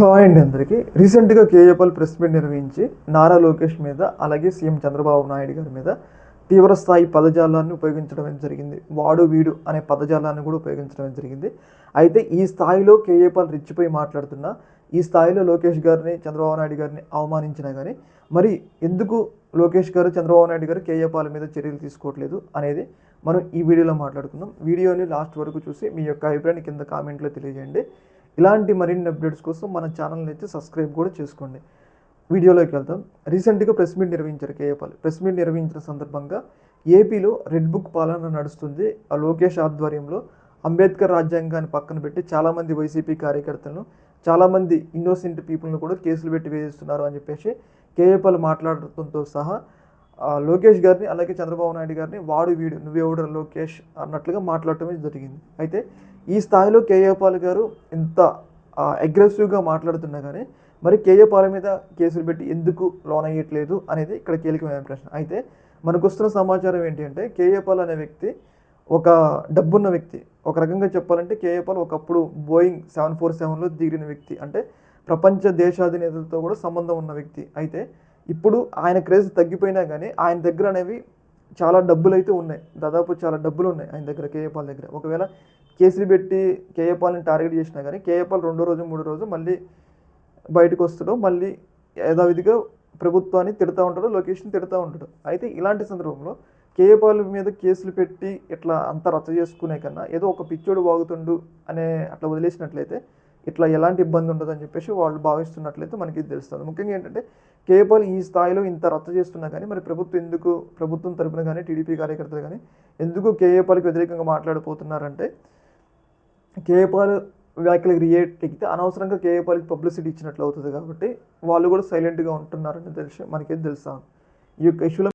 Hi అండి అందరికీ. రీసెంట్గా కేఏపల్ ప్రెస్ మీట్ నిర్వహించి నారా లోకేష్ మీద అలాగే సీఎం చంద్రబాబు నాయుడు గారి మీద తీవ్ర స్థాయి పదజాలాన్ని ఉపయోగించడం జరిగింది? వాడు వీడు అనే పదజాలాన్ని కూడా ఉపయోగించడం జరిగింది? అయితే ఈ స్థాయిలో కేఏపాల్ రెచ్చిపోయి మాట్లాడుతున్నా ఈ స్థాయిలో లోకేష్ గారిని చంద్రబాబు నాయుడు గారిని అవమానించినా కానీ మరి ఎందుకు లోకేష్ గారు చంద్రబాబు నాయుడు గారు కేఏపాల్ మీద చర్యలు తీసుకోవట్లేదు అనేది మనం ఈ వీడియోలో మాట్లాడుకుందాం. వీడియోని లాస్ట్ వరకు చూసి మీ యొక్క అభిప్రాయాన్ని కింద కామెంట్లో తెలియజేయండి. ఇలాంటి మరిన్ని అప్డేట్స్ కోసం మన ఛానల్ని అయితే సబ్స్క్రైబ్ కూడా చేసుకోండి. వీడియోలోకి వెళ్తాం రీసెంట్గా ప్రెస్ మీట్ నిర్వహించారు కేఏపాల్ ప్రెస్ మీట్ నిర్వహించిన సందర్భంగా ఏపీలో రెడ్ బుక్ పాలన నడుస్తుంది. ఆ లోకేష్ ఆధ్వర్యంలో అంబేద్కర్ రాజ్యాంగాన్ని పక్కన పెట్టి చాలామంది వైసీపీ కార్యకర్తలను చాలామంది ఇన్నోసెంట్ పీపుల్ని కూడా కేసులు పెట్టి వేధిస్తున్నారు అని చెప్పేసి కేఏపాల్ మాట్లాడటంతో సహా లోకేష్ గారిని అలాగే చంద్రబాబు నాయుడు గారిని వాడు వీడు నువ్వెవడు లోకేష్ అన్నట్లుగా మాట్లాడటమే జరిగింది. అయితే ఈ స్థాయిలో కేఏపాల్ గారు ఇంత అగ్రెసివ్గా మాట్లాడుతున్నా కానీ మరి కేఏపాల్ మీద కేసులు పెట్టి ఎందుకు లోన్ అయ్యట్లేదు అనేది ఇక్కడ కీలకమైన ప్రశ్న. అయితే మనకు వస్తున్న సమాచారం ఏంటి అంటే కేఏపాల్ అనే వ్యక్తి ఒక డబ్బున్న వ్యక్తి. ఒక రకంగా చెప్పాలంటే కేఏపాల్ ఒకప్పుడు బోయింగ్ సెవెన్ ఫోర్ సెవెన్లో దిగిన వ్యక్తి. అంటే ప్రపంచ దేశాధినేతలతో కూడా సంబంధం ఉన్న వ్యక్తి. అయితే ఇప్పుడు ఆయన క్రేజ్ తగ్గిపోయినా కానీ ఆయన దగ్గర అనేవి చాలా డబ్బులు అయితే ఉన్నాయి. దాదాపు చాలా డబ్బులు ఉన్నాయి ఆయన దగ్గర కేఏపాల్ దగ్గర. ఒకవేళ కేసులు పెట్టి కేఏపాల్ని టార్గెట్ చేసినా కానీ కేఏపాల్ రెండో రోజు మూడో రోజు మళ్ళీ బయటకు వస్తాడు మళ్ళీ యథావిధిగా ప్రభుత్వాన్ని తిడతా ఉంటాడు లొకేషన్ తిడతా ఉంటాడు. అయితే ఇలాంటి సందర్భంలో కేఏపాల్ మీద కేసులు పెట్టి ఇట్లా అంత రచ్చ చేసుకునే కన్నా ఏదో ఒక పిచ్చోడు వాగుతుండు అనే అట్లా వదిలేసినట్లయితే ఇట్లా ఎలాంటి ఇబ్బంది ఉండదు అని చెప్పేసి వాళ్ళు భావిస్తున్నట్లయితే మనకి తెలుస్తుంది. ముఖ్యంగా ఏంటంటే కేపాల్ ఈ స్థాయిలో ఇంత రద్దు చేస్తున్నా కానీ మరి ప్రభుత్వం ఎందుకు ప్రభుత్వం తరపున కానీ టీడీపీ కార్యకర్తలు కానీ ఎందుకు కేఏపాల్కి వ్యతిరేకంగా మాట్లాడిపోతున్నారంటే కేఏపాల్ వ్యాఖ్యలకు రియేట్ ఎక్కితే అనవసరంగా కేఏపాల్కి పబ్లిసిటీ ఇచ్చినట్లు అవుతుంది కాబట్టి వాళ్ళు కూడా సైలెంట్గా ఉంటున్నారని తెలిసి మనకేం తెలుస్తాం ఈ యొక్క ఇష్యూలో